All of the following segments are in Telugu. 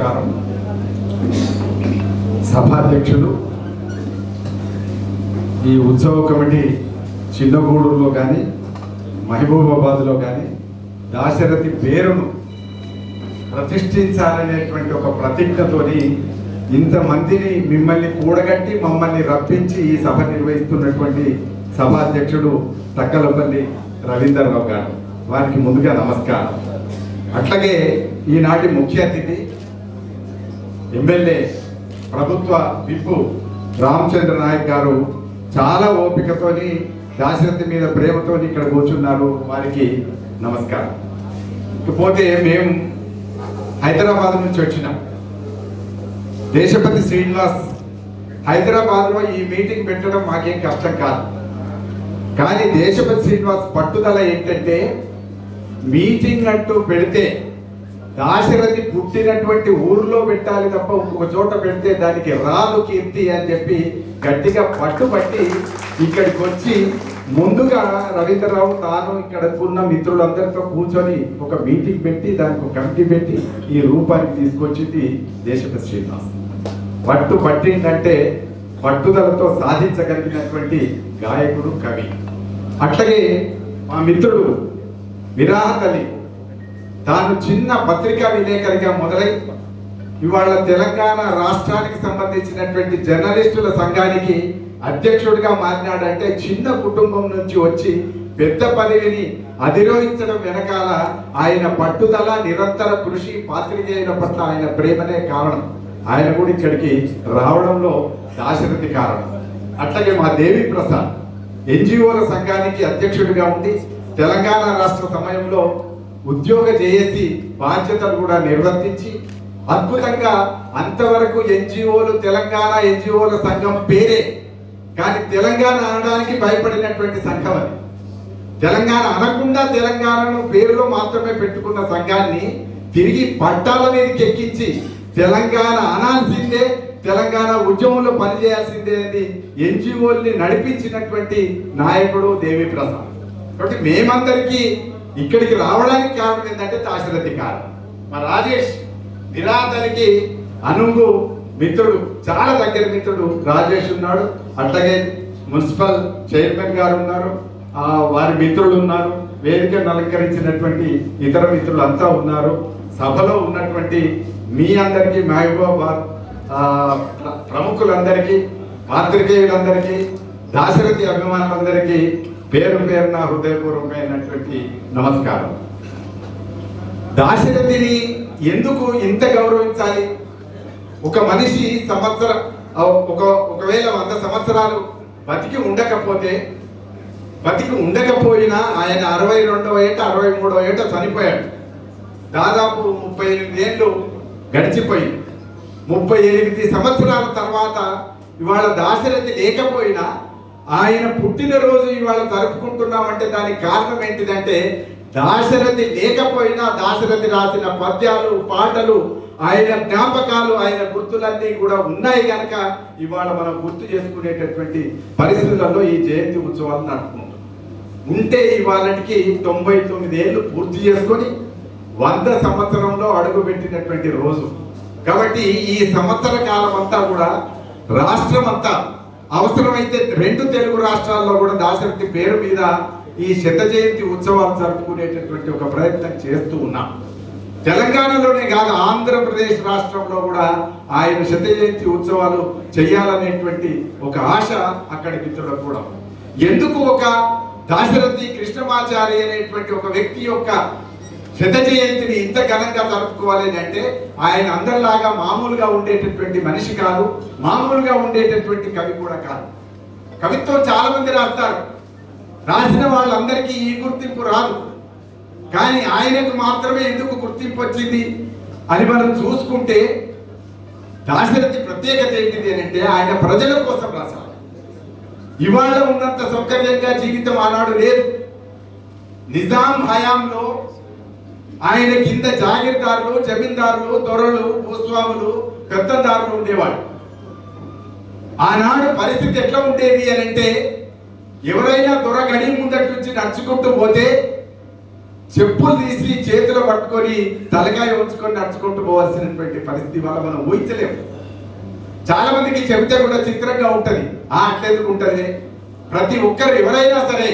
నమస్కారం. సభాధ్యక్షులు ఈ ఉత్సవ కమిటీ చిన్నగూడూరులో కానీ మహబూబాబాద్లో కానీ దాశరథి పేరును ప్రతిష్ఠించాలనేటువంటి ఒక ప్రతిజ్ఞతోని ఇంతమందిని మిమ్మల్ని కూడగట్టి మమ్మల్ని రప్పించి ఈ సభ నిర్వహిస్తున్నటువంటి సభాధ్యక్షుడు తక్కలపల్లి రవీందర్రావు గారు. వారికి ముందుగా నమస్కారం. అట్లాగే ఈనాటి ముఖ్య అతిథి ఎమ్మెల్యే ప్రభుత్వ విప్పు రామచంద్ర నాయక్ గారు చాలా ఓపికతోని దాశరథి మీద ప్రేమతోని ఇక్కడ కూర్చున్నారు. వారికి నమస్కారం. ఇకపోతే మేము హైదరాబాద్ నుంచి వచ్చినాం. దేశపతి శ్రీనివాస్ హైదరాబాద్లో ఈ మీటింగ్ పెట్టడం మాకేం కష్టం కాదు. కానీ దేశపతి శ్రీనివాస్ పట్టుదల ఏంటంటే మీటింగ్ అంటూ పెడితే దాశరథి పుట్టినటువంటి ఊర్లో పెట్టాలి తప్ప ఇంకొక చోట పెడితే దానికి రాదు కీర్తి అని చెప్పి గట్టిగా పట్టుబట్టి ఇక్కడికి వచ్చి ముందుగా రవీంద్రరావు తాను ఇక్కడ ఉన్న మిత్రులందరితో కూర్చొని ఒక మీటింగ్ పెట్టి దానికి ఒక కమిటీ పెట్టి ఈ రూపానికి తీసుకొచ్చింది దేశపతి శ్రీనివాస్. పట్టు పట్టిందంటే పట్టుదలతో సాధించగలిగినటువంటి గాయకుడు కవి. అట్లాగే మా మిత్రుడు విరాహత్ అలీ తాను చిన్న పత్రికా విలేకరిగా మొదలై ఇవాళ తెలంగాణ రాష్ట్రానికి సంబంధించినటువంటి జర్నలిస్టుల సంఘానికి అధ్యక్షుడిగా మారినాడంటే చిన్న కుటుంబం నుంచి వచ్చి పెద్ద పదవిని అధిరోహించడం వెనకాల ఆయన పట్టుదల నిరంతర కృషి పాత్రికేయుల పట్ల ఆయన ప్రేమనే కారణం. ఆయన కూడా ఇక్కడికి రావడంలో దాశరథి కారణం. అట్లాగే మా దేవి ప్రసాద్ ఎన్జిఓల సంఘానికి అధ్యక్షుడిగా ఉండి తెలంగాణ రాష్ట్ర సమయంలో ఉద్యోగ చేసి బాధ్యతలు కూడా నిర్వర్తించి అద్భుతంగా అంతవరకు ఎన్జిఓలు తెలంగాణ ఎన్జిఓల సంఘం పేరే. కానీ తెలంగాణ అనడానికి భయపడినటువంటి సంఘం అది. తెలంగాణ అనకుండా తెలంగాణను పేరులో మాత్రమే పెట్టుకున్న సంఘాన్ని తిరిగి పట్టాల మీదకి ఎక్కించి తెలంగాణ అనాల్సిందే తెలంగాణ ఉద్యమంలో పనిచేయాల్సిందే అని ఎన్జిఓల్ని నడిపించినటువంటి నాయకుడు దేవి ప్రసాద్ కాబట్టి మేమందరికీ ఇక్కడికి రావడానికి కారణం ఏంటంటే దాశరథి కారణం. మా రాజేష్ నిరాతనికి అనుంగు మిత్రుడు చాలా దగ్గర మిత్రుడు రాజేష్ ఉన్నాడు. అట్లాగే మున్సిపల్ చైర్మన్ గారు ఉన్నారు. వారి మిత్రులు ఉన్నారు. వేదికను అలంకరించినటువంటి ఇతర మిత్రులు అంతా ఉన్నారు. సభలో ఉన్నటువంటి మీ అందరికీ మహబూబాబాద్ ప్రముఖులందరికీ పాత్రికేయులందరికీ దాశరథి అభిమానులందరికీ పేరు పేరున హృదయపూర్వకమైనటువంటి నమస్కారం. దాశరథిని ఎందుకు ఇంత గౌరవించాలి? ఒక మనిషి సంవత్సర ఒక ఒకవేళ వంద సంవత్సరాలు బతికి ఉండకపోతే బతికి ఉండకపోయినా ఆయన అరవై రెండవ ఏట అరవై మూడవ ఏట చనిపోయాడు. దాదాపు ముప్పై ఎనిమిది ఏళ్ళు గడిచిపోయింది. ముప్పై ఎనిమిది సంవత్సరాల తర్వాత ఇవాళ దాశరథి లేకపోయినా ఆయన పుట్టినరోజు ఇవాళ జరుపుకుంటున్నామంటే దానికి కారణం ఏంటిదంటే దాశరథి లేకపోయినా దాశరథి రాసిన పద్యాలు పాటలు ఆయన జ్ఞాపకాలు ఆయన గుర్తులన్నీ కూడా ఉన్నాయి కనుక ఇవాళ మనం గుర్తు చేసుకునేటటువంటి పరిస్థితులలో ఈ జయంతి ఉత్సవాలు నడుపుకుంటాం ఉంటే ఇవాళకి తొంభై తొమ్మిది ఏళ్ళు పూర్తి చేసుకొని వంద సంవత్సరంలో అడుగు పెట్టినటువంటి రోజు. కాబట్టి ఈ సంవత్సర కాలం అంతా కూడా రాష్ట్రం అంతా అవసరమైతే రెండు తెలుగు రాష్ట్రాల్లో కూడా దాశరథి పేరు మీద ఈ శత జయంతి ఉత్సవాలు జరుపుకునేటటువంటి ఒక ప్రయత్నం చేస్తూ ఉన్నాం. తెలంగాణలోనే కాదు ఆంధ్రప్రదేశ్ రాష్ట్రంలో కూడా ఆయన శత జయంతి ఉత్సవాలు చేయాలనేటువంటి ఒక ఆశ అక్కడికి చూడకూడదు కూడా ఎందుకు ఒక దాశరథి కృష్ణమాచారి అనేటువంటి ఒక వ్యక్తి యొక్క శత జయంతిని ఇంత ఘనంగా జరుపుకోవాలి అంటే ఆయన అందరిలాగా మామూలుగా ఉండేటటువంటి మనిషి కాదు మామూలుగా ఉండేటటువంటి కవి కూడా కాదు. కవిత్వం చాలా మంది రాస్తారు. రాసిన వాళ్ళందరికీ ఈ గుర్తింపు రాదు. కానీ ఆయనకు మాత్రమే ఎందుకు గుర్తింపు వచ్చింది? అని మనం చూసుకుంటే దాశరథి ప్రత్యేకత ఏంటిది అని అంటే ఆయన ప్రజల కోసం రాశారు. ఇవాళ ఉన్నంత సౌకర్యంగా జీవితం ఆనాడు లేదు. నిజాం హయాంలో ఆయన కింద జాగీర్దారులు జమీందారులు దొరలు భూస్వాములు పెద్దదారులు ఉండేవాడు ఆనాడు పరిస్థితి ఎట్లా ఉండేది అని అంటే ఎవరైనా దొర గడి ముందటి నుంచి నడుచుకుంటూ పోతే చెప్పులు తీసి చేతిలో పట్టుకొని తలకాయ ఉంచుకొని నడుచుకుంటూ పోవాల్సినటువంటి పరిస్థితి వల్ల మనం ఊహించలేము. చాలా మందికి చెబితే కూడా చిత్రంగా ఉంటది. ఆ అట్లెందుకు ఉంటది ప్రతి ఒక్కరు ఎవరైనా సరే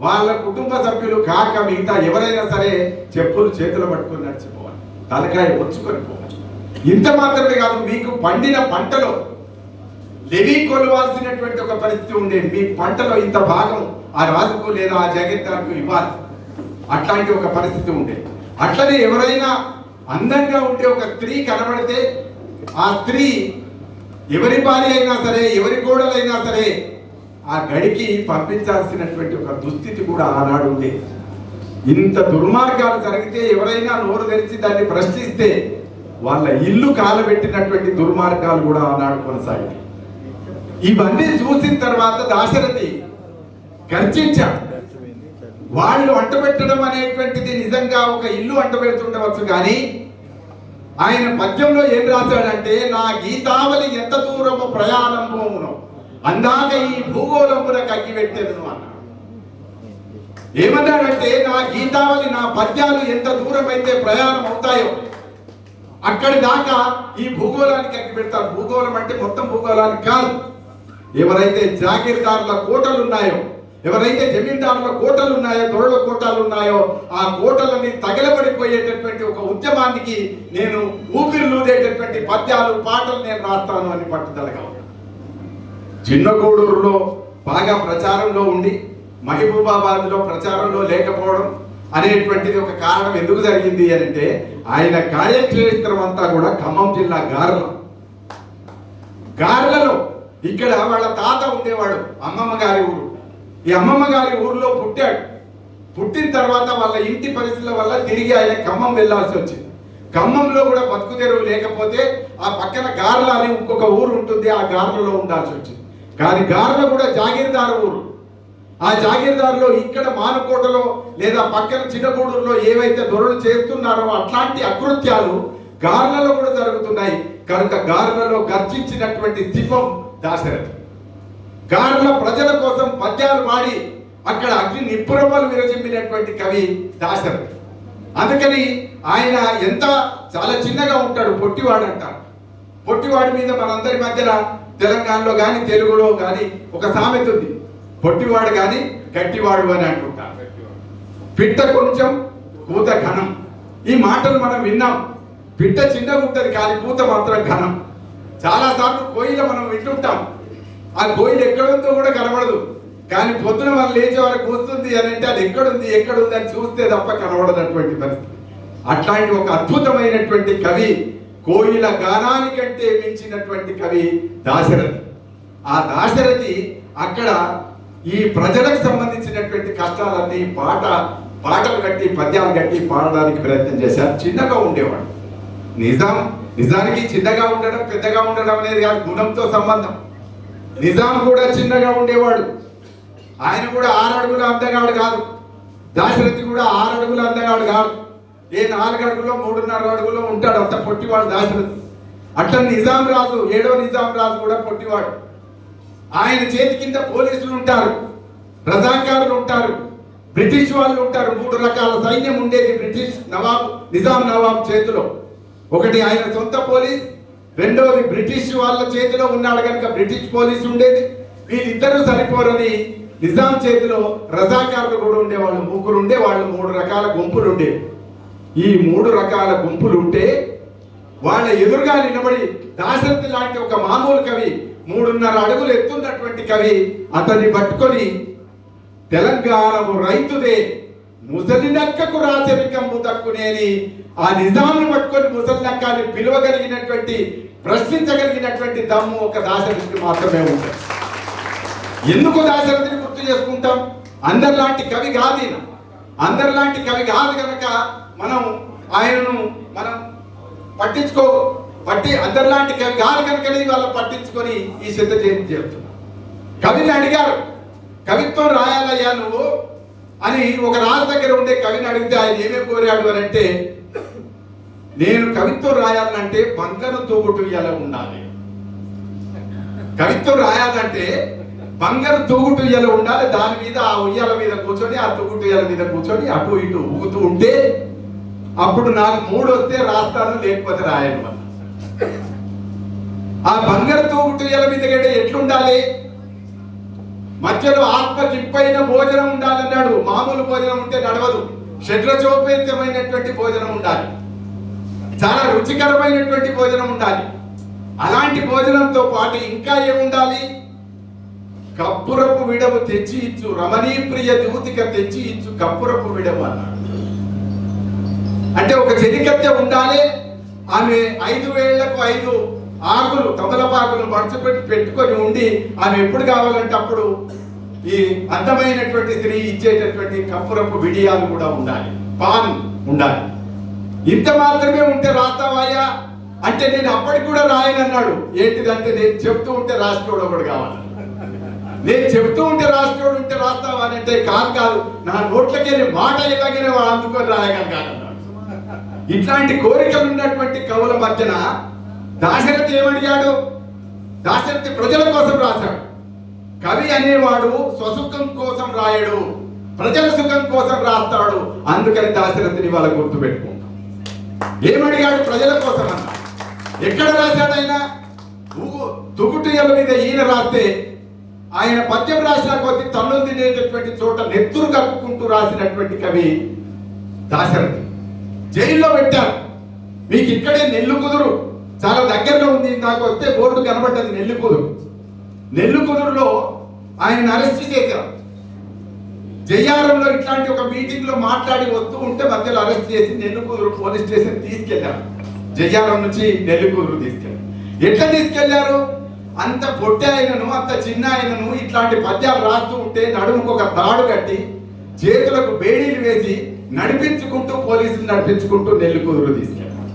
వాళ్ళ కుటుంబ సభ్యులు కాక మిగతా ఎవరైనా సరే చెప్పులు చేతులు పట్టుకొని నడిచిపోవాలి. తలకాయ వచ్చుకొని పోవాలి. ఇంత మాత్రమే కాదు మీకు పండిన పంటలో లెవీ కొలవాల్సినటువంటి ఒక పరిస్థితి ఉండేది మీ పంటలో ఇంత భాగం ఆ రాజుకు లేదా ఆ జగత్తానికి ఇవ్వాలి. అట్లాంటి ఒక పరిస్థితి ఉండేది అట్లనే ఎవరైనా అందంగా ఉండే ఒక స్త్రీ కనబడితే ఆ స్త్రీ ఎవరి భార్య అయినా సరే ఎవరి కోడలైనా సరే ఆ గడికి పంపించాల్సినటువంటి ఒక దుస్థితి కూడా ఆనాడు ఉండేది ఇంత దుర్మార్గాలు జరిగితే ఎవరైనా నోరు తెరిచి దాన్ని ప్రశ్నిస్తే వాళ్ళ ఇల్లు కాలబెట్టినటువంటి దుర్మార్గాలు కూడా ఆనాడు కొనసాగాయి. ఇవన్నీ చూసిన తర్వాత దాశరథి గర్జించాడు వాళ్ళు అంటబెట్టడం అనేటువంటిది నిజంగా ఒక ఇల్లు అంటబెడుతుండవచ్చు కానీ ఆయన పద్యంలో ఏం రాశాడంటే నా గీతావళి ఎంత దూరము ప్రయాణం పోవును అందాక ఈ భూగోళమున కగ్గిపెట్టేదను అన్నాడు. ఏమన్నాడంటే నా గీతావళి నా పద్యాలు ఎంత దూరం అయితే ప్రయాణం అవుతాయో అక్కడి దాకా ఈ భూగోళానికి కగ్గి పెడతారు. భూగోళం అంటే మొత్తం భూగోళానికి కాదు. ఎవరైతే జాగీర్దారుల కోటలు ఉన్నాయో ఎవరైతే జమీందారుల కోటలు ఉన్నాయో దొరల కోటలు ఉన్నాయో ఆ కోటలని తగలబడిపోయేటటువంటి ఒక ఉద్యమానికి నేను ఊపిరిలూదేటటువంటి పద్యాలు పాటలు నేను రాస్తాను అని పట్టుదలగా ఉన్నాను బాగా ప్రచారంలో ఉండి మహబూబాబాద్లో ప్రచారంలో లేకపోవడం అనేటువంటిది ఒక కారణం ఎందుకు జరిగింది అని అంటే ఆయన కార్యక్షేత్రం అంతా కూడా ఖమ్మం జిల్లా గార్ల. గార్లలో ఇక్కడ వాళ్ళ తాత ఉండేవాడు అమ్మమ్మ గారి ఊరు. ఈ అమ్మమ్మ గారి ఊరిలో పుట్టాడు. పుట్టిన తర్వాత వాళ్ళ ఇంటి పరిస్థితుల వల్ల తిరిగి ఆయన ఖమ్మం వెళ్ళాల్సి వచ్చింది. ఖమ్మంలో కూడా బతుకు తెరువు లేకపోతే ఆ పక్కన గార్ల అని ఇంకొక ఊరు ఉంటుంది ఆ గార్లలో ఉండాల్సి వచ్చింది. కానీ గార్ల కూడా జాగీర్దారు ఊరు. ఆ జాగీర్దారులో ఇక్కడ మానుకోటలో లేదా పక్కన చిన్నగూడూరులో ఏవైతే దొరలు చేస్తున్నారో అట్లాంటి అకృత్యాలు గార్లలో కూడా జరుగుతున్నాయి. కనుక గార్లలో గర్జించినటువంటి సింహం దాశరథి. గార్ల ప్రజల కోసం పద్యాలు పాడి అక్కడ అగ్ని నిపురమలు విరజిమ్మినటువంటి కవి దాశరథి. అందుకని ఆయన ఎంత చాలా చిన్నగా ఉంటాడు పొట్టివాడు అంటారు పొట్టివాడి మీద మనందరి మధ్యన తెలంగాణలో కానీ తెలుగులో కానీ ఒక సామెత ఉంది. పొట్టివాడు కానీ గట్టివాడు అని అంటుంటారు పిట్ట కొంచెం కూత ఘనం. ఈ మాటలు మనం విన్నాం. పిట్ట చిన్నగా ఉంటుంది కానీ కూత మాత్రం ఘనం. చాలాసార్లు కోయిల మనం వింటుంటాం. ఆ కోయిల ఎక్కడుందో కూడా కనబడదు. కానీ పొద్దున మనం లేచే వరకు వస్తుంది అని అంటే అది ఎక్కడుంది ఎక్కడుంది అని చూస్తే తప్ప కనబడనటువంటి పరిస్థితి. అట్లాంటి ఒక అద్భుతమైనటువంటి కవి కోయిల గానానికంటే మించినటువంటి కవి దాశరథి. ఆ దాశరథి అక్కడ ఈ ప్రజలకు సంబంధించినటువంటి కష్టాలన్నీ పాట పాటలు కట్టి పద్యాలు కట్టి పాడడానికి ప్రయత్నం చేశారు. చిన్నగా ఉండేవాడు. నిజాం నిజానికి చిన్నగా ఉండడం పెద్దగా ఉండడం అనేది కాదు గుణంతో సంబంధం. నిజాం కూడా చిన్నగా ఉండేవాడు. ఆయన కూడా ఆరడుగుల అందగాడు కాదు. దాశరథి కూడా ఆరడుగుల అందగాడు కాదు. ఏ నాలుగు అడుగులో మూడున్నర అడుగులో ఉంటాడు అంత పొట్టివాడు దాశరథి అట్లా నిజాం రాజు ఏడో నిజాం రాజు కూడా పొట్టివాడు. ఆయన చేతి కింద పోలీసులు ఉంటారు రజాకారులు ఉంటారు బ్రిటిష్ వాళ్ళు ఉంటారు. మూడు రకాల సైన్యం ఉండేది బ్రిటిష్ నవాబ్ నిజాం నవాబ్ చేతిలో. ఒకటి ఆయన సొంత పోలీస్ రెండవది బ్రిటిష్ వాళ్ళ చేతిలో ఉన్నాడు కనుక బ్రిటిష్ పోలీస్ ఉండేది. వీళ్ళిద్దరూ సరిపోరని నిజాం చేతిలో రజాకారులు కూడా ఉండేవాళ్ళు ముగ్గురు ఉండేవాళ్ళు మూడు రకాల గుంపులు ఉండేవి. ఈ మూడు రకాల గుంపులు ఉంటే వాళ్ళ ఎదురుగా నిలబడి దాశరథి లాంటి ఒక మామూలు కవి మూడున్నర అడుగులు ఎత్తున్నటువంటి కవి అతన్ని పట్టుకొని తెలంగాణము రైతుదే ముసలి నక్కకు రాచరికము దక్కునేని ఆ నిజాన్ని పట్టుకొని ముసలి నక్కాన్ని పిలవగలిగినటువంటి ప్రశ్నించగలిగినటువంటి దమ్ము ఒక దాశరథికి మాత్రమే ఉంటుంది ఎందుకు దాశరథిని గుర్తు చేసుకుంటాం? అందరిలాంటి కవి కాదు అందరిలాంటి కవి కాదు కనుక మనం ఆయనను మనం పట్టించుకో పట్టి అందరిలాంటి కవి గాలి కనుకనే వాళ్ళు పట్టించుకొని ఈ సిద్ధ జయంతి చేస్తున్నాం. కవిని అడిగారు కవిత్వం రాయాలయ్యా నువ్వు అని ఒక రాజు దగ్గర ఉండే కవిని అడిగితే ఆయన ఏమేమి కోరాడు అని అంటే నేను కవిత్వం రాయాలంటే బంగారు తోగుటు ఎలా ఉండాలి. కవిత్వం రాయాలంటే బంగారు తూగుటు ఉయ్యాల ఉండాలి దాని మీద ఆ ఉయ్యాల మీద కూర్చొని ఆ తూగుటు ఉయ్యాల మీద కూర్చొని అటు ఇటు ఊగుతూ ఉంటే అప్పుడు నాకు మూడు వస్తే రాస్తాను లేకపోతే రాయను ఆ బంగారు తూగుటు ఉయ్యాల మీద ఎట్లుండాలి? మధ్యలో ఆత్మ కిప్పైన భోజనం ఉండాలన్నాడు. మామూలు భోజనం ఉంటే నడవదు. షడ్రచోపేతమైనటువంటి భోజనం ఉండాలి. చాలా రుచికరమైనటువంటి భోజనం ఉండాలి. అలాంటి భోజనంతో పాటు ఇంకా ఏముండాలి? కప్పురపు విడవు తెచ్చి ఇచ్చు. రమణీ ప్రియ దూతిక తెచ్చి ఇచ్చు. కప్పురపు విడవు అన్నాడు. అంటే ఒక చెలికత్తె ఉండాలి. ఆమె ఐదు వేళ్ళకు ఐదు ఆకులు తమలపాకులు మడచపెట్టి పెట్టుకొని ఉండి ఆమె ఎప్పుడు కావాలంటే అప్పుడు ఈ అందమైనటువంటి స్త్రీ ఇచ్చేటటువంటి కప్పురపు విడియాలు కూడా ఉండాలి. పాన్ ఉండాలి. ఇంత మాత్రమే ఉంటే రాస్తావాయా అంటే నేను అప్పటికి కూడా రాయనన్నాడు ఏంటిదంటే నేను చెప్తూ ఉంటే రాష్ట్రోడు ఒకడు కావాలి. నేను చెప్తూ ఉంటే రాష్ట్రోడు ఉంటే రాస్తావా అని అంటే కాదు కాదు. నా నోట్లకి మాట ఇలాగనే వాడు అందుకొని రాయగలగాలన్నాడు ఇట్లాంటి కోరికలు ఉన్నటువంటి కవుల మధ్యన దాశరథి ఏమడిగాడు? దాశరథి ప్రజల కోసం రాశాడు. కవి అనేవాడు స్వసుఖం కోసం రాయడు ప్రజల సుఖం కోసం రాస్తాడు. అందుకని దాశరథిని వాళ్ళ గుర్తు పెట్టుకుంటాం. ఏమడిగాడు? ప్రజల కోసం అన్న. ఎక్కడ రాశాడు ఆయన మీద ఈయన రాస్తే ఆయన పద్యం రాసిన కొద్ది తన్నులు తినేటటువంటి చోట నెత్తురు కప్పుకుంటూ రాసినటువంటి కవి దాశరథి. జైల్లో పెట్టారు. మీకు ఇక్కడే నెల్లు కుదురు. చాలా దగ్గరలో ఉంది నాకు వస్తే బోర్డు కనబడ్డది నెల్లు కుదురు. నెల్లు కుదురులో ఆయన అరెస్ట్ చేశారు. జయ్యారంలో ఇట్లాంటి ఒక మీటింగ్లో మాట్లాడి వస్తూ ఉంటే మధ్యలో అరెస్ట్ చేసి నెల్లుకూరు పోలీస్ స్టేషన్ తీసుకెళ్ళారు. జయ్యారం నుంచి నెల్లుకూరు తీసుకెళ్ళారు ఎట్లా తీసుకెళ్ళారు? అంత పొట్టి ఆయనను అంత చిన్న ఆయనను ఇట్లాంటి పద్యాలు రాస్తూ ఉంటే నడుముకు ఒక తాడు కట్టి చేతులకు బేడీలు వేసి నడిపించుకుంటూ పోలీసులు నడిపించుకుంటూ నెల్లుకూరు తీసుకెళ్ళారు.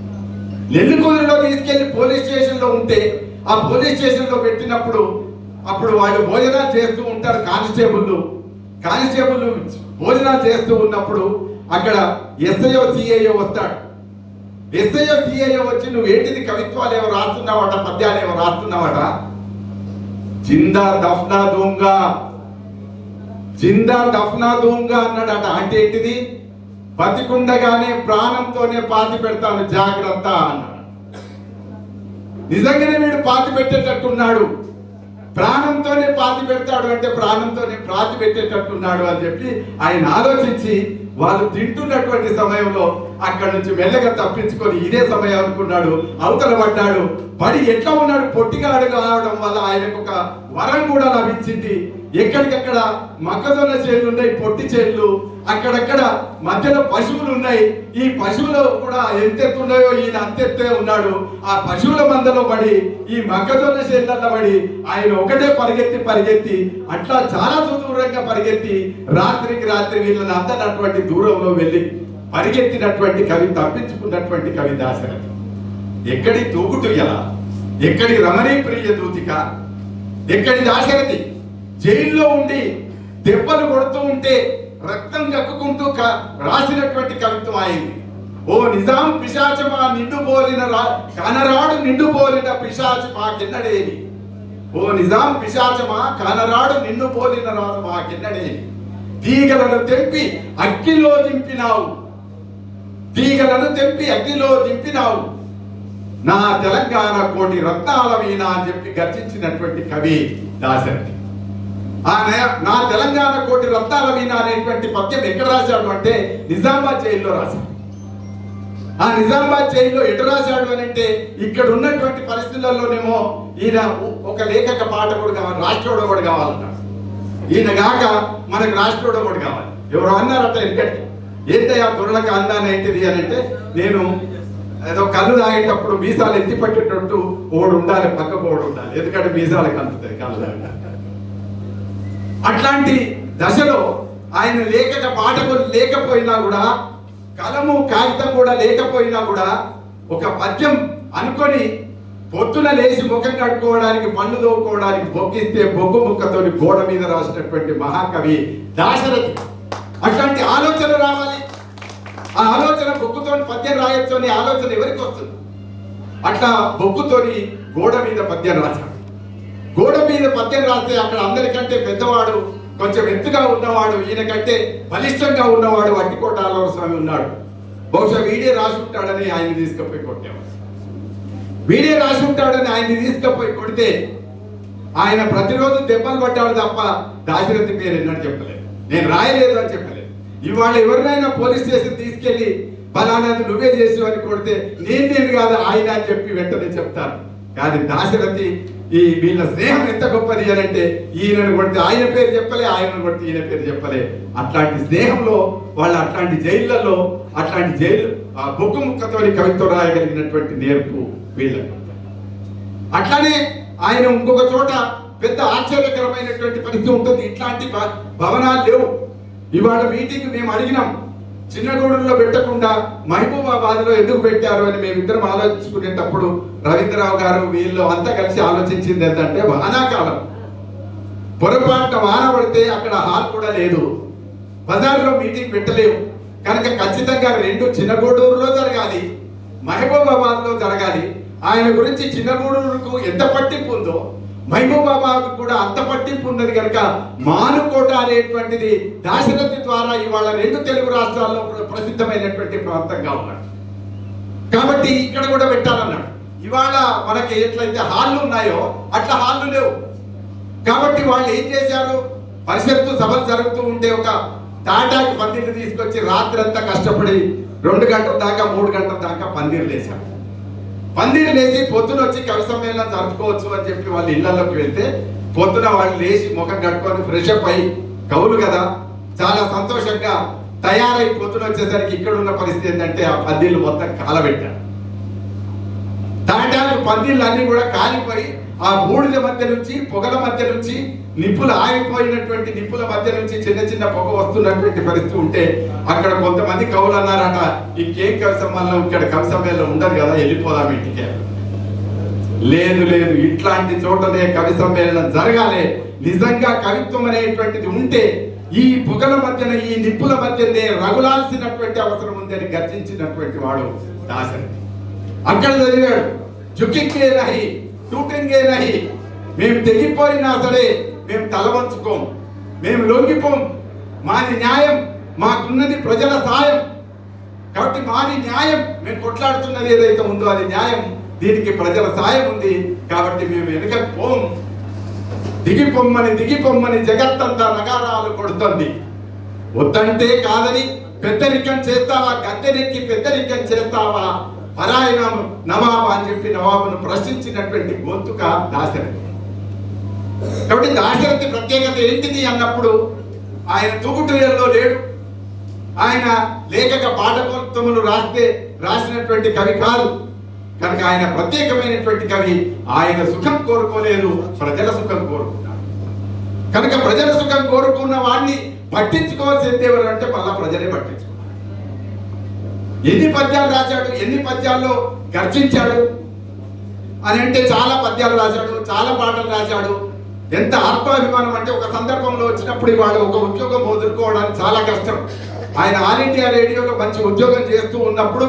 నెల్లికూరులో తీసుకెళ్ళి పోలీస్ స్టేషన్లో ఉంటే ఆ పోలీస్ స్టేషన్లో పెట్టినప్పుడు అప్పుడు వాళ్ళు భోజనాలు చేస్తూ ఉంటారు కానిస్టేబుల్ కానిస్టేబుల్ భోజనాలు చేస్తూ ఉన్నప్పుడు అక్కడ ఎస్ఐఓ సిఐఓ వస్తాడు. ఎస్ఐఓ సిఐఓ వచ్చి నువ్వు ఏంటిది కవిత్వాలు ఏమో రాస్తున్నావట పద్యాలు ఏమో రాస్తున్నావట? జిందా దఫ్నా దూంగ. జిందా దఫ్నా దూంగ అన్నాడట. అంటే ఏంటిది? బతికుండగానే ప్రాణంతోనే పాతి పెడతాను జాగ్రత్త అన్నాడు. నిజంగానే వీడు పాతి పెట్టేటట్టున్నాడు. ప్రాణంతోనే పాతి పెడతాడు అంటే ప్రాణంతోనే పాతి పెట్టేటట్టున్నాడు అని చెప్పి ఆయన ఆలోచించి వాళ్ళు తింటున్నటువంటి సమయంలో అక్కడి నుంచి మెల్లగా తప్పించుకొని ఇదే సమయం అనుకున్నాడు అవతల పడ్డాడు. పడి ఎట్లా ఉన్నాడు? పొట్టిగాడు కావడం వల్ల ఆయనకు ఒక వరం కూడా లభించింది. ఎక్కడికక్కడ మక్కజొన్న చేతులు ఉన్నాయి పొట్టి చేళ్ళు అక్కడక్కడ మధ్యలో పశువులు ఉన్నాయి. ఈ పశువులు కూడా ఎంతెత్తున్నాయో ఈయన అంతెత్తే ఉన్నాడు. ఆ పశువుల మందలో పడి ఈ మక్కజొన్న చేళ్ళల్లో పడి ఆయన ఒకటే పరిగెత్తి పరిగెత్తి అట్లా చాలా సుదూరంగా పరిగెత్తి రాత్రికి రాత్రి వీళ్ళని అందనటువంటి దూరంలో వెళ్ళి పరిగెత్తినటువంటి కవి తప్పించుకున్నటువంటి కవి దాశరథి ఎక్కడి తూగుటు ఎలా ఎక్కడి రమణీ ప్రియ దూతిక? ఎక్కడి దాశరథి? జైల్లో ఉండి దెబ్బలు కొడుతూ ఉంటే రక్తం కక్కుకుంటూ క- రాసినటువంటి కవిత్వం అయింది ఓ నిజాం పిశాచమా నిండుబోలిన రా కనరాడు నిండుబోలిన పిశాచ మా కిన్నడేని ఓ నిజాం పిశాచమా కనరాడు నిన్ను పోలిన రాజు మా కిన్నడేని తీగలను తెంపి అగ్నిలో దింపినావు. తీగలను తెంపి అగ్నిలో దింపినావు. నా తెలంగాణ కోటి రత్నాల వీణ అని చెప్పి గర్జించినటువంటి కవి దాశరథి. ఆయన నా తెలంగాణ కోటి రక్తాల మీద అనేటువంటి పద్యం ఎక్కడ రాశాడు అంటే నిజామాబాద్ జైల్లో రాశాడు. ఆ నిజామాబాద్ జైల్లో ఎటు రాశాడు అని అంటే ఇక్కడ ఉన్నటువంటి పరిస్థితులలోనేమో ఈయన ఒక లేఖక పాఠకుడు కావాలి రాష్ట్రుడు కూడా కావాలన్నాడు. ఈయన కాక మనకు రాష్ట్రుడు కూడా కావాలి. ఎవరు అన్నారట ఎందుకంటే? ఏంటయ్యా దొరలకు అందాన్ని ఏంటిది అని అంటే నేను ఏదో కళ్ళు తాగేటప్పుడు మీసాలు ఎత్తి పట్టేటట్టు ఓడు ఉండాలి పక్కకు ఓడు ఉండాలి. ఎందుకంటే మీసాలకు అందుతుంది కళ్ళు తాగితే. అట్లాంటి దశలో ఆయన లేఖక పాఠకులు లేకపోయినా కూడా కలము కాగితం కూడా లేకపోయినా కూడా ఒక పద్యం అనుకొని పొద్దున లేచి ముఖం కట్టుకోవడానికి పళ్ళు తోకోవడానికి బొగ్గిస్తే బొగ్గు ముక్కతోని గోడ మీద రాసినటువంటి మహాకవి దాశరథి. అట్లాంటి ఆలోచన రావాలి. ఆ ఆలోచన బొగ్గుతోని పద్యం రాయొచ్చు అనే ఆలోచన ఎవరికి వస్తుంది? అట్లా బొగ్గుతోని గోడ మీద పద్యం రాశారు గోడ మీద పద్యం రాస్తే అక్కడ అందరికంటే పెద్దవాడు కొంచెం ఎత్తుగా ఉన్నవాడు ఈయన కంటే బలిష్టంగా ఉన్నవాడు వట్టికోటాల స్వామి ఉన్నాడు. బహుశా వీడే రాసి ఉంటాడని ఆయన తీసుకుపోయి కొట్టాము వీడే రాసి ఉంటాడని ఆయన్ని తీసుకుపోయి కొడితే ఆయన ప్రతిరోజు దెబ్బలు కొట్టాడు తప్ప దాశరథి పేరు ఎన్నని చెప్పలేదు. నేను రాయలేదు అని చెప్పలేదు. ఇవాళ ఎవరినైనా పోలీస్ స్టేషన్ తీసుకెళ్ళి ఫలానాది నువ్వే చేసేవని కొడితే నేను నేను కాదు ఆయన అని చెప్పి వెంటనే చెప్తాను కానీ దాశరథి ఈ వీళ్ళ స్నేహం ఎంత గొప్పది అని అంటే ఈయనను కొడితే ఆయన పేరు చెప్పలే ఆయనను కొడితే ఈయన పేరు చెప్పలే. అట్లాంటి స్నేహంలో వాళ్ళు అట్లాంటి జైళ్ళల్లో అట్లాంటి జైలు ఆ బొగ్గు ముక్కతో కవిత్వం రాయగలిగినటువంటి నేర్పు వీళ్ళకు. అట్లానే ఆయన ఇంకొక చోట పెద్ద ఆశ్చర్యకరమైనటువంటి పరిస్థితి ఉంటుంది. ఇట్లాంటి భవనాలు లేవు. ఇవాళ మీటింగ్ మేము అడిగినాం. చిన్నగూడెంలో పెట్టకుండా మహబూబాబాద్లో ఎందుకు పెట్టారు అని మేమిద్దరం ఆలోచించుకునేటప్పుడు రవీంద్రరావు గారు వీళ్ళు అంతా కలిసి ఆలోచించింది ఏంటంటే వానాకాలం. పొరపాటున వాన పడితే అక్కడ హాల్ కూడా లేదు. బజార్లో మీటింగ్ పెట్టలేవు కనుక ఖచ్చితంగా రెండు చిన్నగూడూరులో జరగాలి. మహబూబాబాద్లో జరగాలి. ఆయన గురించి చిన్నగూడూరుకు ఎంత పట్టింపు ఉందో మహబూబాబాద్ కూడా అంత పట్టింపు ఉన్నది కనుక మానుకోట అనేటువంటిది దాశరథి ద్వారా ఇవాళ రెండు తెలుగు రాష్ట్రాల్లో ప్ర- ప్రసిద్ధమైనటువంటి ప్రాంతంగా ఉన్నాడు కాబట్టి ఇక్కడ కూడా పెట్టాలన్నాడు. ఇవాళ మనకి ఎట్లయితే హాళ్ళు ఉన్నాయో అట్లా హాళ్ళు లేవు. కాబట్టి వాళ్ళు ఏం చేశారు? పరిషత్తు సభలు జరుగుతూ ఉంటే ఒక తాటాకి పందిర్లు తీసుకొచ్చి రాత్రి అంతా కష్టపడి రెండు గంటల దాకా మూడు గంటల దాకా పందిర్లు వేశారు. పందిర్లు లేచి పొద్దున వచ్చి కవి సమ్మేళనం జరుపుకోవచ్చు అని చెప్పి వాళ్ళ ఇళ్ళలోకి వెళ్తే పొద్దున వాళ్ళు లేచి ముఖం కట్టుకొని ఫ్రెష్ అప్ అయి కవులు కదా చాలా సంతోషంగా తయారై పొద్దున వచ్చేసరికి ఇక్కడ ఉన్న పరిస్థితి ఏంటంటే ఆ పందిర్లు మొత్తం కాలబెట్టారు. తాటాకు పందిళ్ళు అన్ని కూడా కాలిపోయి ఆ బూడిద మధ్య నుంచి పొగల మధ్య నుంచి నిప్పులు ఆగిపోయినటువంటి నిప్పుల మధ్య నుంచి చిన్న చిన్న పొగ వస్తున్నటువంటి పరిస్థితి ఉంటే అక్కడ కొంతమంది కవులు అన్నారట ఇంకేం కవి వల్ల ఇక్కడ కవిసమ్మేళనం ఉండదు కదా వెళ్ళిపోదాం ఇంటికి. లేదు లేదు ఇట్లాంటి చోటనే కవి సమ్మేళనం జరగాలి. నిజంగా కవిత్వం అనేటువంటిది ఉంటే ఈ పొగల మధ్యన ఈ నిప్పుల మధ్యనే రగులాల్సినటువంటి అవసరం ఉందని గర్జించినటువంటి వాడు దాసరి. అక్కడ చదివాడు జుకింగే నహి టూటింగే నహి. మేము తెగిపోయినా సరే మేము తలవంచుకోం. మేము లొంగిపోం. మాది న్యాయం మాకున్నది ప్రజల సాయం. కాబట్టి మాది న్యాయం. మేము కొట్లాడుతున్నది ఏదైతే ఉందో అది న్యాయం. దీనికి ప్రజల సాయం ఉంది. కాబట్టి మేము వెనుకకు పోం. దిగిపొమ్మని దిగిపొమ్మని జగత్తంతా నగారాలు కొడుతుంది. వద్దంటే కాదని పెద్దరికం చేస్తావా? గద్దెనెక్కి పెద్దరికం చేస్తావా? పరాయి నవాబు అని చెప్పి నవాబును ప్రశ్నించినటువంటి గొంతుక దాశరథి. కాబట్టి దాశరథి ప్రత్యేకత ఏంటిది అన్నప్పుడు ఆయన తూగుటూయల్లో లేడు. ఆయన లేఖక పాఠకోత్తములు రాస్తే రాసినటువంటి కవి కాదు. కనుక ఆయన ప్రత్యేకమైనటువంటి కవి ఆయన సుఖం కోరుకోలేదు ప్రజల సుఖం కోరుకున్నాడు. కనుక ప్రజల సుఖం కోరుకున్న వాడిని పట్టించుకోవాల్సింది ఎవరు అంటే మళ్ళా ప్రజలే పట్టించుకోవాలి. ఎన్ని పద్యాలు రాశాడు ఎన్ని పద్యాల్లో గర్జించాడు అని అంటే చాలా పద్యాలు రాశాడు చాలా పాటలు రాశాడు. ఎంత ఆత్మాభిమానం అంటే ఒక సందర్భంలో వచ్చినప్పుడు వాడు ఒక ఉద్యోగం వదులుకోవడానికి చాలా కష్టం. ఆయన ఆల్ ఇండియా రేడియోలో మంచి ఉద్యోగం చేస్తూ ఉన్నప్పుడు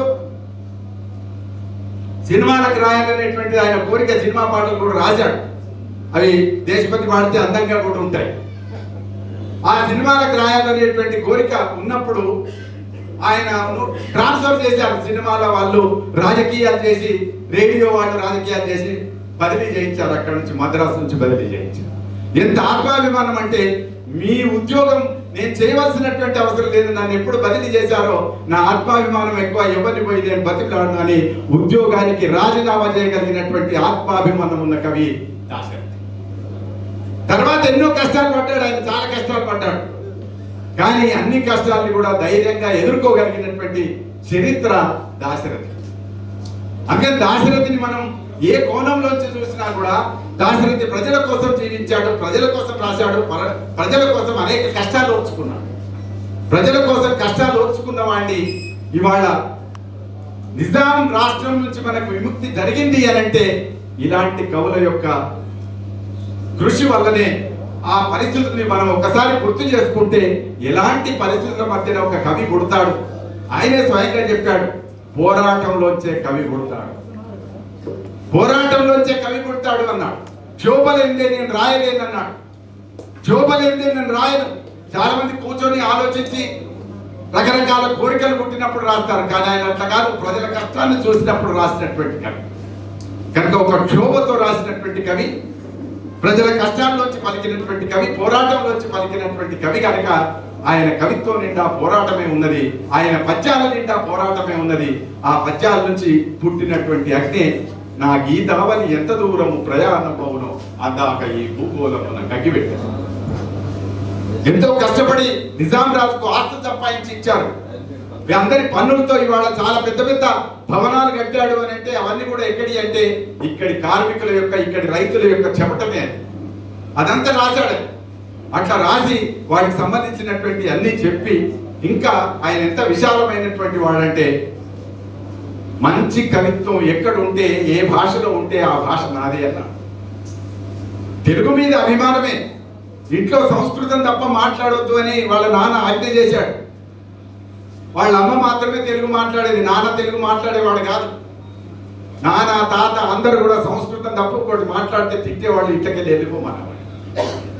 సినిమాలకు రాయాలనేటువంటి ఆయన కోరిక సినిమా పాటలు కూడా రాశాడు. అవి దేశపతి పాడితే అందంగా కూడా ఉంటాయి. ఆ సినిమాలకు రాయాలనేటువంటి కోరిక ఉన్నప్పుడు ఆయన ట్రాన్స్ఫర్ చేశారు సినిమాల వాళ్ళు రాజకీయాలు చేసి రేడియో వాళ్ళు రాజకీయాలు చేసి బదిలీ చేయించారు. అక్కడ నుంచి మద్రాసు నుంచి బదిలీ చేయించారు. ఎంత ఆత్మాభిమానం అంటే మీ ఉద్యోగం నేను చేయవలసినటువంటి అవసరం లేదు. నన్ను ఎప్పుడు బదిలీ చేశారో నా ఆత్మాభిమానం ఎక్కువ ఎవరిని పోయి నేను బతికిలాడు అని ఉద్యోగానికి రాజీనామా చేయగలిగినటువంటి ఆత్మాభిమానం ఉన్న కవి దాశరథి తర్వాత ఎన్నో కష్టాలు పడ్డాడు. ఆయన చాలా కష్టాలు పడ్డాడు. కానీ అన్ని కష్టాలను కూడా ధైర్యంగా ఎదుర్కోగలిగినటువంటి చరిత్ర దాశరథి. అందుకని దాశరథిని మనం ఏ కోణంలోంచి చూసినా కూడా దాశరథి ప్రజల కోసం జీవించాడు ప్రజల కోసం రాశాడు ప్ర- ప్రజల కోసం అనేక కష్టాలు ఓర్చుకున్నాడు. ప్రజల కోసం కష్టాలు ఓర్చుకున్న వాడిని ఇవాళ నిజాం రాష్ట్రం నుంచి మనకు విముక్తి జరిగింది అని అంటే ఇలాంటి కవుల యొక్క కృషి వల్లనే ఆ పరిస్థితుల్ని మనం ఒకసారి గుర్తు చేసుకుంటే ఎలాంటి పరిస్థితుల మధ్యన ఒక కవి పుడతాడు? ఆయనే స్వయంగా చెప్పాడు పోరాటంలోంచే కవి పుడతాడు. పోరాటంలోంచే కవి పుడతాడు అన్నాడు. క్షోభలేందే నేను రాయలేనన్నాడు క్షోభలేందే నేను రాయను చాలా మంది కూర్చొని ఆలోచించి రకరకాల కోరికలు పుట్టినప్పుడు రాస్తారు. కానీ ఆయన అట్లా కాదు ప్రజల కష్టాన్ని చూసినప్పుడు రాసినటువంటి కవి. కనుక ఒక క్షోభతో రాసినటువంటి కవి ప్రజల కష్టాల్లోంచి పలికినటువంటి కవి పోరాటంలోంచి పలికినటువంటి కవి కనుక ఆయన కవిత్వం నిండా పోరాటమే ఉన్నది ఆయన పద్యాల నిండా పోరాటమే ఉన్నది. ఆ పద్యాల నుంచి పుట్టినటువంటి అగ్ని నా గీతావని ఎంత దూరము ప్రయాణం అవును అందాక ఈ భూగోళమున కగ్గిపెట్టాను ఎంతో కష్టపడి నిజాం రాజుకు ఆస్తి సంపాదించి ఇచ్చారు. మీ అందరి పన్నులతో ఇవాళ చాలా పెద్ద పెద్ద భవనాలు కట్టాడు అని అంటే అవన్నీ కూడా ఎక్కడి అంటే ఇక్కడి కార్మికుల యొక్క ఇక్కడి రైతుల యొక్క చెప్పటమే అదంతా రాశాడు. అట్లా రాసి వాటికి సంబంధించినటువంటి అన్ని చెప్పి ఇంకా ఆయన ఎంత విశాలమైనటువంటి వాడంటే మంచి కవిత్వం ఎక్కడ ఉంటే ఏ భాషలో ఉంటే ఆ భాష నాదే అన్నాడు. తెలుగు మీద అభిమానమే. ఇంట్లో సంస్కృతం తప్ప మాట్లాడొద్దు అని వాళ్ళ నాన్న ఆజ్ఞ చేశాడు. వాళ్ళ అమ్మ మాత్రమే తెలుగు మాట్లాడేది నాన్న తెలుగు మాట్లాడేవాడు కాదు. నాన్న తాత అందరూ కూడా సంస్కృతం తప్ప మాట్లాడితే తిట్టేవాళ్ళు ఇంటికి వెళ్ళిపోమన్నవాడు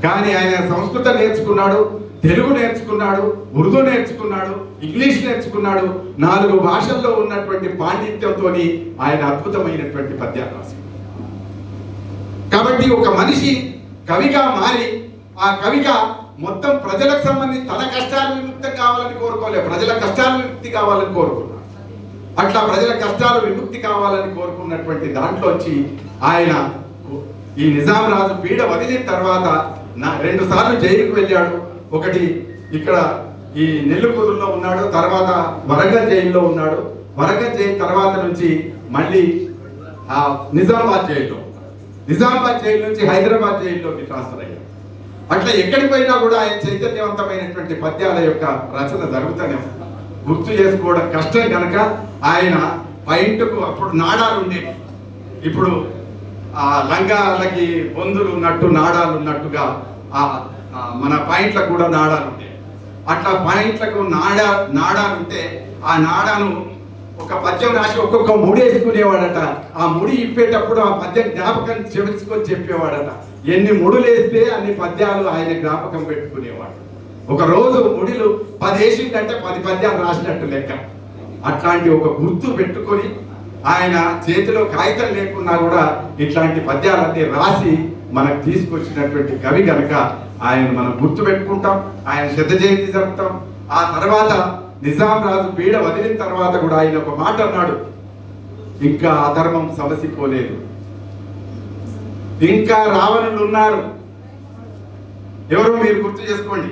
కానీ ఆయన సంస్కృతం నేర్చుకున్నాడు తెలుగు నేర్చుకున్నాడు ఉర్దూ నేర్చుకున్నాడు ఇంగ్లీష్ నేర్చుకున్నాడు నాలుగు భాషల్లో ఉన్నటువంటి పాండిత్యంతో ఆయన అద్భుతమైనటువంటి పద్యాలు రాశాడు. కాబట్టి ఒక మనిషి కవిగా మారి ఆ కవిగా మొత్తం ప్రజలకు సంబంధించి తన కష్టాలు విముక్తం కావాలని కోరుకోలేదు. ప్రజల కష్టాలు విముక్తి కావాలని కోరుకున్నాడు అట్లా ప్రజల కష్టాలు విముక్తి కావాలని కోరుకున్నటువంటి దాంట్లోంచి ఆయన ఈ నిజాం రాజు పీడ వదిలిన తర్వాత నా రెండు సార్లు జైలుకు వెళ్ళాడు. ఒకటి ఇక్కడ ఈ నెల్లుకూరులో ఉన్నాడు తర్వాత వరంగల్ జైల్లో ఉన్నాడు. వరంగల్ జైలు తర్వాత నుంచి మళ్ళీ ఆ నిజామాబాద్ జైల్లో. నిజామాబాద్ జైలు నుంచి హైదరాబాద్ జైల్లోకి ట్రాన్స్ఫర్ అయ్యాడు. అట్లా ఎక్కడికి పోయినా కూడా ఆయన చైతన్యవంతమైనటువంటి పద్యాల యొక్క రచన జరుగుతూనే గుర్తు చేసుకోవడం కష్టం కనుక ఆయన పైంట్కు అప్పుడు నాడాలు ఉండేవి. ఇప్పుడు ఆ లంగాలకి బొందులు ఉన్నట్టు నాడాలు ఉన్నట్టుగా ఆ మన పాయింట్లకు కూడా నాడాలు ఉంటాయి అట్లా పాయింట్లకు నాడా నాడాలు ఉంటే ఆ నాడాను ఒక పద్యం రాసి ఒక్కొక్క ముడి వేసుకునేవాడట. ఆ ముడి ఇప్పేటప్పుడు ఆ పద్యం జ్ఞాపకం చెవించుకొని చెప్పేవాడట. ఎన్ని ముడులేస్తే అన్ని పద్యాలు ఆయన జ్ఞాపకం పెట్టుకునేవాడు. ఒక రోజు ముడిలు పదేసిందంటే పది పద్యాలు రాసినట్టు లెక్క. అట్లాంటి ఒక గుర్తు పెట్టుకొని ఆయన చేతిలో కాగితం లేకున్నా కూడా ఇట్లాంటి పద్యాలన్నీ రాసి మనకు తీసుకొచ్చినటువంటి కవి కనుక ఆయన మనం గుర్తు పెట్టుకుంటాం ఆయన శ్రద్ధ జయంతి జరుపుతాం. ఆ తర్వాత నిజాం రాజు పీడ వదిలిన తర్వాత కూడా ఆయన ఒక మాట అన్నాడు ఇంకా అధర్మం సమసిపోలేదు. ఇంకా రావణులు ఉన్నారు. ఎవరో మీరు గుర్తు చేసుకోండి.